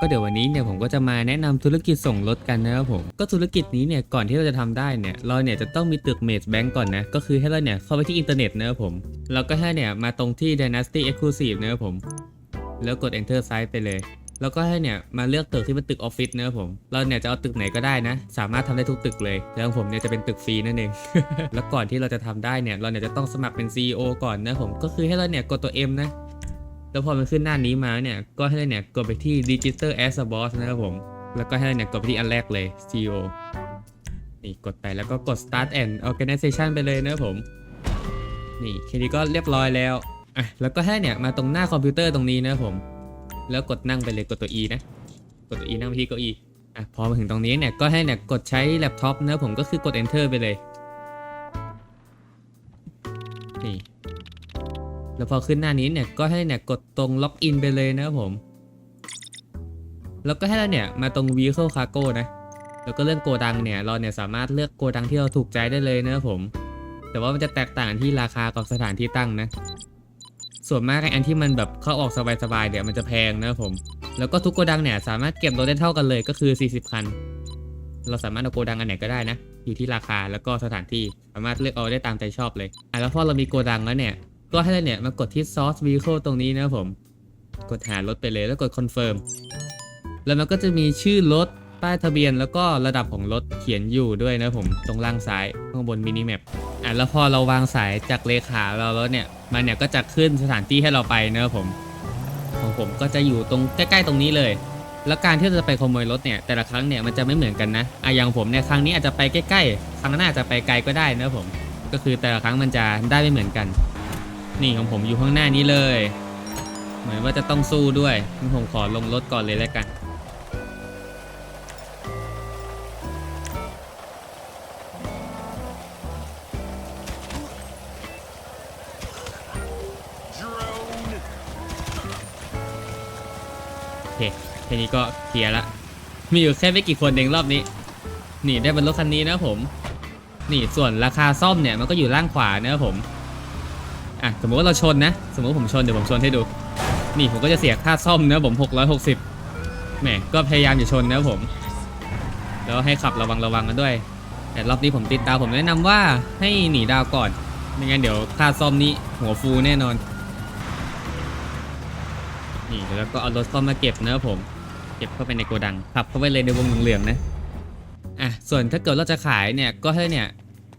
ก็เดี๋ยววันนี้เนี่ยผมก็จะมาแนะนำธุรกิจส่งรถกันนะครับผมก็ธุรกิจนี้เนี่ยก่อนที่เราจะทำได้เนี่ยเราเนี่ยจะต้องมีตึกเม e แบงก์ก่อนนะก็คือให้เราเนี่ยเข้าไปที่อินเทอร์เน็ตนะครับผมแล้วก็ให้เนี่ยมาตรงที่ Dynasty Exclusive นะครับผมแล้วกด Enter Site ไปเลยแล้วก็ให้เนี่ยมาเลือกตึกที่เป็นตึกออฟฟิศนะครับผมเราเนี่ยจะเอาตึกไหนก็ได้นะ สามารถทำได้ทุกตึกเลยแต่ของผมเนี่ยจะเป็นตึกฟรีนั่นเอง แล้วก่อนที่เราจะทำได้เนี่ยเราเนี่ยจะต้องสมัครเป็น CEO ก่อนนะผมก็คือให้เราเนี่ยกดตัว M นะ แล้วพอมันขึ้นหน้านี้มาเนี่ย ก็ให้เนี่ยกดไปที่ Digital as a Boss นะครับผม แล้วก็ให้เราเนี่ยกดไปที่อันแรกเลย CEO นี่กดไปแล้วก็กด Start and Organization ไปเลยนะครับผม นี่แค่นี้ก็เรียบร้อยแล้ว อะ แล้วก็ให้เนี่ยมาตรงหน้าคอมพิวเตอร์ตรงนี้นะครับผม แล้วกดนั่งไปเลยกดตัว E นะ กดตัว E นั่งไปที่เก้าอี้อะ พอมาถึงตรงนี้เนี่ย ก็ให้เนี่ยกดใช้แล็ปท็อปนะครับผม ก็คือกด Enter ไปเลย นี่ แล้วพอขึ้นหน้านี้เนี่ยก็ให้เนี่ยกดตรงล็อกอินไปเลยนะครับผม แล้วก็ให้เราเนี่ยมาตรง Vehicle Cargo นะ แล้วก็เรื่องโกดังเนี่ยเราเนี่ยสามารถเลือกโกดังที่เราถูกใจได้เลยนะครับผม แต่ว่ามันจะแตกต่างที่ราคากับสถานที่ตั้งนะ ส่วนมากไอ้อันที่มันแบบเข้าออกสบายๆเนี่ยมันจะแพงนะครับผม แล้วก็ทุกโกดังเนี่ยสามารถเก็บรถได้เท่ากันเลยก็คือ 40 คัน เราสามารถเอาโกดังอันไหนก็ได้นะ อยู่ที่ราคาแล้วก็สถานที่สามารถเลือกเอาได้ตามใจชอบเลยอะแล้วพอเรามีโกดังแล้วเนี่ย ก็ให้เราเนี่ยมากดที่ source vehicle ตรงนี้นะครับผม กดหารถไปเลยแล้วกด confirm แล้วมันก็จะมีชื่อรถป้ายทะเบียนแล้วก็ระดับของรถเขียนอยู่ด้วยนะผมตรงล่างซ้ายข้างบนมินิแมปอะแล้วพอเราวางสายจากเลขาเราแล้วเนี่ยมันเนี่ยก็จะขึ้นสถานที่ให้เราไปนะผม ของผมก็จะอยู่ตรงใกล้ๆตรงนี้เลย แล้วการที่เราจะไปขโมยรถเนี่ยแต่ละครั้งเนี่ยมันจะไม่เหมือนกันนะอะอย่างผมเนี่ยครั้งนี้อาจจะไปใกล้ๆครั้งหน้าอาจจะไปไกลก็ได้นะผม ก็คือแต่ละครั้งมันจะได้ไม่เหมือนกัน นี่ของผมอยู่ข้างหน้านี้เลย เหมือนว่าจะต้องสู้ด้วยงั้นผมขอลงรถก่อนเลยแล้วกัน โอเคแค่นี้ก็เคลียร์ละ มีอยู่แค่ไม่กี่คนเองรอบนี้ นี่ได้บนรถคันนี้นะผม นี่ส่วนราคาซ่อมเนี่ยมันก็อยู่ล่างขวานะผม อะสมมติว่าเราชนนะ สมมติผมชนเดี๋ยวผมชนให้ดู นี่ผมก็จะเสียค่าซ่อมนะครับผม 660แหมก็พยายามอย่าชนนะผม แล้วให้ขับระวังระวังกันด้วย แต่รอบนี้ผมติดตามผมแนะนำว่าให้หนีดาวก่อน ไม่งั้นเดี๋ยวค่าซ่อมนี้หัวฟูแน่นอน นี่แล้วก็เอารถเข้ามาเก็บนะผม เก็บเข้าไปในโกดัง ขับเข้าไปเลยในวงเหลืองๆนะ อะ ส่วนถ้าเกิดเราจะขายเนี่ย ก็ให้เนี่ย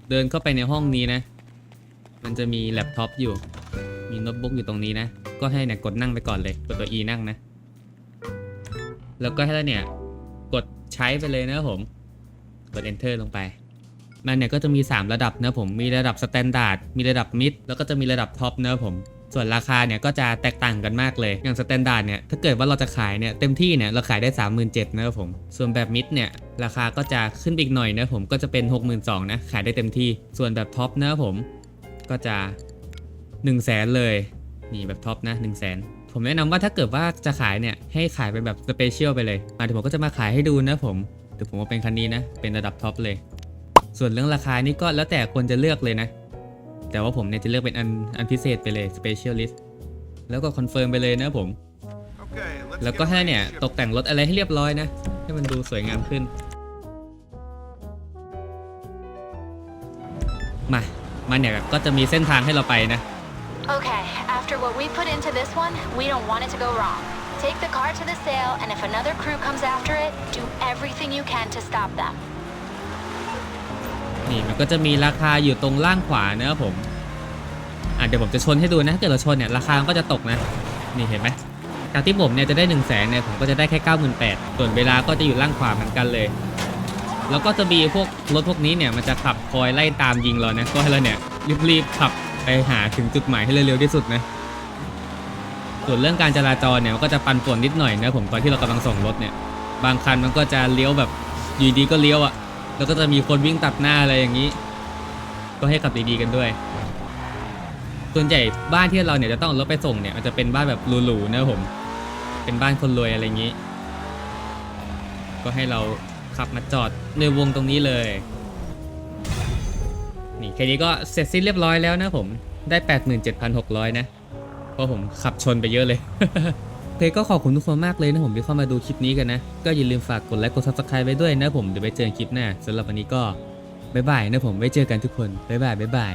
เดินเข้าไปในห้องนี้นะ มันจะมีแล็ปท็อปอยู่ มีโน้ตบุ๊กอยู่ตรงนี้นะ ก็ให้เนี่ยกดนั่งไปก่อนเลย กดตัว E นั่งนะ แล้วก็ให้เราเนี่ยกดใช้ไปเลยนะผม กด enter ลงไป มันเนี่ยก็จะมี 3 ระดับนะผม มีระดับสแตนดาร์ด มีระดับมิด แล้วก็จะมีระดับท็อปนะผม ส่วนราคาเนี่ยก็จะแตกต่างกันมากเลย อย่างสแตนดาร์ดเนี่ย ถ้าเกิดว่าเราจะขายเนี่ยเต็มที่เนี่ยเราขายได้ 37,000นะครับผม ส่วนแบบมิดเนี่ยราคาก็จะขึ้นไปอีกหน่อยนะผม ก็จะเป็น 62,000นะ ขายได้เต็มที่ ส่วนแบบท็อปนะครับผม ก็จะ1 0 0 0 0แสนเลยนี่แบบท็อปนะ1 0 0 0 0แสนผมแนะนำว่าถ้าเกิดว่าจะขายเนี่ยให้ขายเป็นแบบสเปเชียลไปเลยมาเดี๋ยวผมก็จะมาขายให้ดูนะผมเดี๋ยวผมว่าเป็นคันนี้นะ เป็นระดับท็อปเลย ส่วนเรื่องราคานี่ก็แล้วแต่คนจะเลือกเลยนะ แต่ว่าผมเนี่ยจะเลือกเป็นอันอันพิเศษไปเลย specialist แล้วก็คอนเฟิร์มไปเลยนะผม แล้วก็ให้เนี่ยตกแต่งรถอะไรให้เรียบร้อยนะ ให้มันดูสวยงามขึ้น มา มาเนี่ยก็จะมีเส้นทางให้เราไปนะ Okay, after what we put into this one, we don't want it to go wrong. Take the car to the sale, and if another crew comes after it, do everything you can to stop them. นี่มันก็จะมีราคาอยู่ตรงล่างขวานะครับผมอะเดี๋ยวผมจะชนให้ดูนะถ้าเกิดเราชนเนี่ยราคามันก็จะตกนะ นี่เห็นไหมจากที่ผมเนี่ยจะได้1นึ่งแสนเนี่ยผมก็จะได้แค่9 8 0 0 0ส่วนเวลาก็จะอยู่ล่างขวาเหมือนกันเลย แล้วก็จะมีพวกรถพวกนี้เนี่ยมันจะขับคอยไล่ตามยิงเรานะก็ให้เราเนี่ยรีบๆขับไปหาถึงจุดหมายให้เร็วๆที่สุดนะส่วนเรื่องการจราจรเนี่ยมันก็จะปันป่วนนิดหน่อยนะผมตอนที่เรากำลังส่งรถเนี่ยบางคันมันก็จะเลี้ยวแบบอยู่ดีก็เลี้ยวอะ่ะแล้วก็จะมีคนวิ่งตัดหน้าอะไรอย่างนี้ ก็ให้ขับดีๆกันด้วย ส่วนใหญ่บ้านที่เราเนี่ยจะต้องรถไปส่งเนี่ยมันจะเป็นบ้านแบบหรูๆนะผมเป็นบ้านคนรวยอะไรอย่างนี้ ก็ให้เรา ขับมาจอดในวงตรงนี้เลย นี่แค่นี้ก็เสร็จสิ้นเรียบร้อยแล้วนะผมได้ 87,600 นะ เพราะผมขับชนไปเยอะเลยเคก็ขอบคุณทุกคนมากเลยนะผมที่เข้ามาดูคลิปนี้กันนะ ก็อย่าลืมฝากกดไลค์กด subscribe ไว้ด้วยนะผมเดี๋ยวไปเจอกันคลิปหน้าสำหรับวันนี้ก็บ๊ายบายนะผมไว้เจอกันทุกคนบ๊ายบายบ๊ายบาย